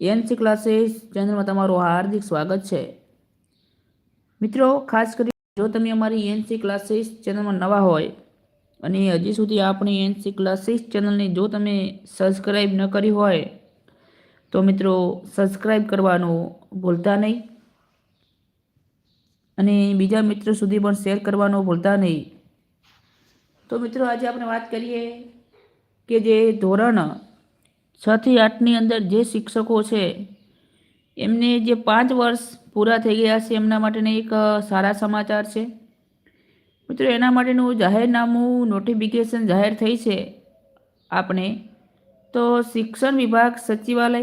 NC classes ચેનલમાં તમારું હાર્દિક સ્વાગત છે. મિત્રો, ખાસ કરી જો તમે અમારી એનસી ક્લાસીસ ચેનલમાં નવા હોય અને હજી સુધી આપણી એનસી ક્લાસીસ ચેનલને જો તમે સબસ્ક્રાઈબ ન કરી હોય, તો મિત્રો સબસ્ક્રાઈબ કરવાનું ભૂલતા નહીં. અને બીજા મિત્રો સુધી પણ શેર કરવાનું ભૂલતા નહીં. તો મિત્રો, આજે આપણે વાત કરીએ કે જે ધોરણ છ થી આઠની અંદર જે શિક્ષકો છે, એમને જે પાંચ વર્ષ પૂરા થઈ ગયા છે, એમના માટેના એક સારા સમાચાર છે. મિત્રો, એના માટેનું જાહેરનામું નોટિફિકેશન જાહેર થઈ છે આપણે, તો શિક્ષણ વિભાગ સચિવાલય,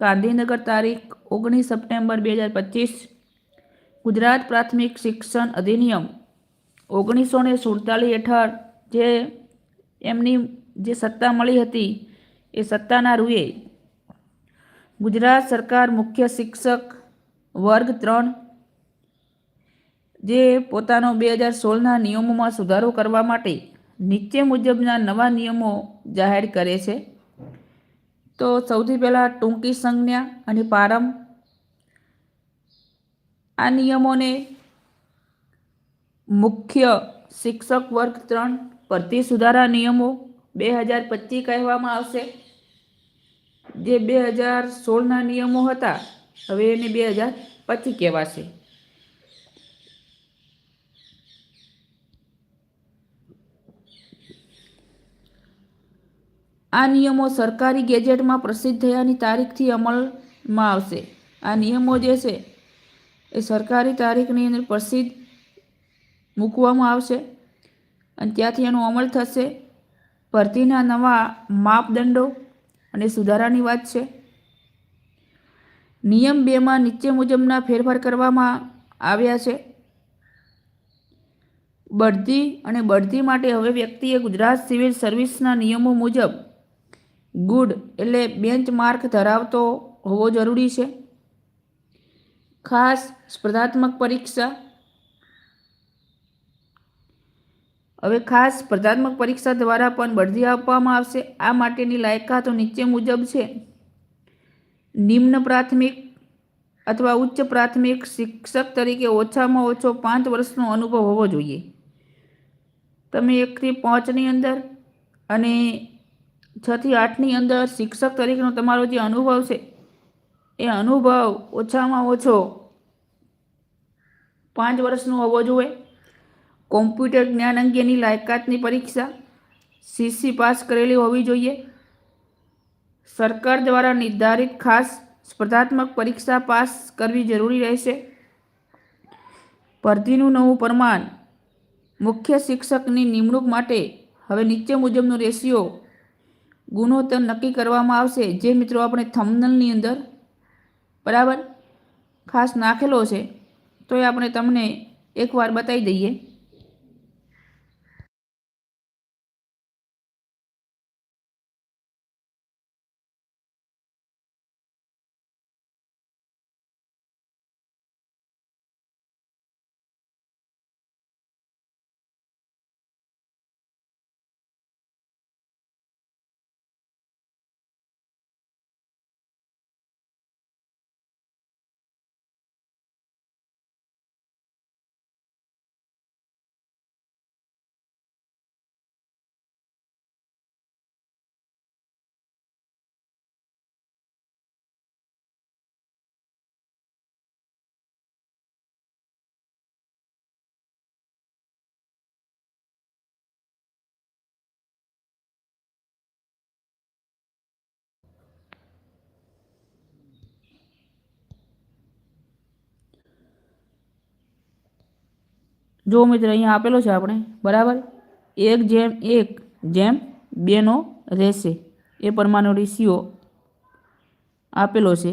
ગાંધીનગર તારીખ ઓગણીસ સપ્ટેમ્બર બે હજાર પચીસ, ગુજરાત પ્રાથમિક શિક્ષણ અધિનિયમ, ઓગણીસો ને સુડતાલીસ હેઠળ જે એમની જે સત્તા મળી હતી એ સત્તાના રૂએ. ગુજરાત સરકાર મુખ્ય શિક્ષક વર્ગ ત્રણ, જે પોતાનો બે હજાર સોળના નિયમોમાં સુધારો કરવા માટે નીચે મુજબના નવા નિયમો જાહેર કરે છે. તો સૌથી પહેલાં ટૂંકી સંજ્ઞા અને પારમ. આ નિયમોને મુખ્ય શિક્ષક વર્ગ ત્રણ ભરતી સુધારા નિયમો બે હજાર પચીસ કહેવામાં આવશે. જે બે હજાર સોળના નિયમો હતા, હવે એને બે હજાર પચીસ કહેવાશે. આ નિયમો સરકારી ગેજેટમાં પ્રસિદ્ધ થયાની તારીખથી અમલમાં આવશે. આ નિયમો જે છે, એ સરકારી તારીખની અંદર પ્રસિદ્ધ મૂકવામાં આવશે અને ત્યાંથી એનો અમલ થશે. ભરતીના નવા માપદંડો અને સુધારાની વાત છે. નિયમ બેમાં નીચે મુજબના ફેરફાર કરવામાં આવ્યા છે. બઢતી અને બઢતી માટે હવે વ્યક્તિએ ગુજરાત સિવિલ સર્વિસના નિયમો મુજબ ગુડ એટલે બેન્ચ માર્ક ધરાવતો હોવો જરૂરી છે. ખાસ સ્પર્ધાત્મક પરીક્ષા હવે ખાસ સ્પર્ધાત્મક પરીક્ષા દ્વારા પણ બઢતી આપવામાં આવશે. આ માટેની લાયકાતો નીચે મુજબ છે. નિમ્ન પ્રાથમિક અથવા ઉચ્ચ પ્રાથમિક શિક્ષક તરીકે ઓછામાં ઓછો પાંચ વર્ષનો અનુભવ હોવો જોઈએ. તમે એકથી પાંચની અંદર અને છથી આઠની અંદર શિક્ષક તરીકેનો તમારો જે અનુભવ છે, એ અનુભવ ઓછામાં ઓછો પાંચ વર્ષનો હોવો જોઈએ. કોમ્પ્યુટર જ્ઞાન અંગેની લાયકાતની પરીક્ષા સીસી પાસ કરેલી હોવી જોઈએ. સરકાર દ્વારા નિર્ધારિત ખાસ સ્પર્ધાત્મક પરીક્ષા પાસ કરવી જરૂરી રહેશે. ભરતીનું નવું પ્રમાણ મુખ્ય શિક્ષકની નિમણૂક માટે હવે નીચે મુજબનો રેશિયો ગુણોત્તર નક્કી કરવામાં આવશે. જે મિત્રો આપણે થમનલની અંદર બરાબર ખાસ નાખેલો છે, તો એ આપણે તમને એકવાર બતાવી દઈએ. જો મિત્ર, અહીંયા આપેલો છે આપણે, બરાબર? એક જેમ એક, જેમ બેનો રહેશે. એ પ્રમાણનો રેશિયો આપેલો છે.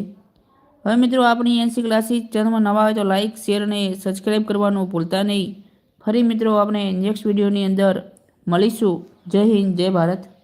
હવે મિત્રો, આપણી એનસી ક્લાસીસ ચેનલમાં નવા હોય તો લાઇક શેર અને સબસ્ક્રાઈબ કરવાનું ભૂલતા નહીં. ફરી મિત્રો, આપણે નેક્સ્ટ વિડીયોની અંદર મળીશું. જય હિન્દ, જય ભારત.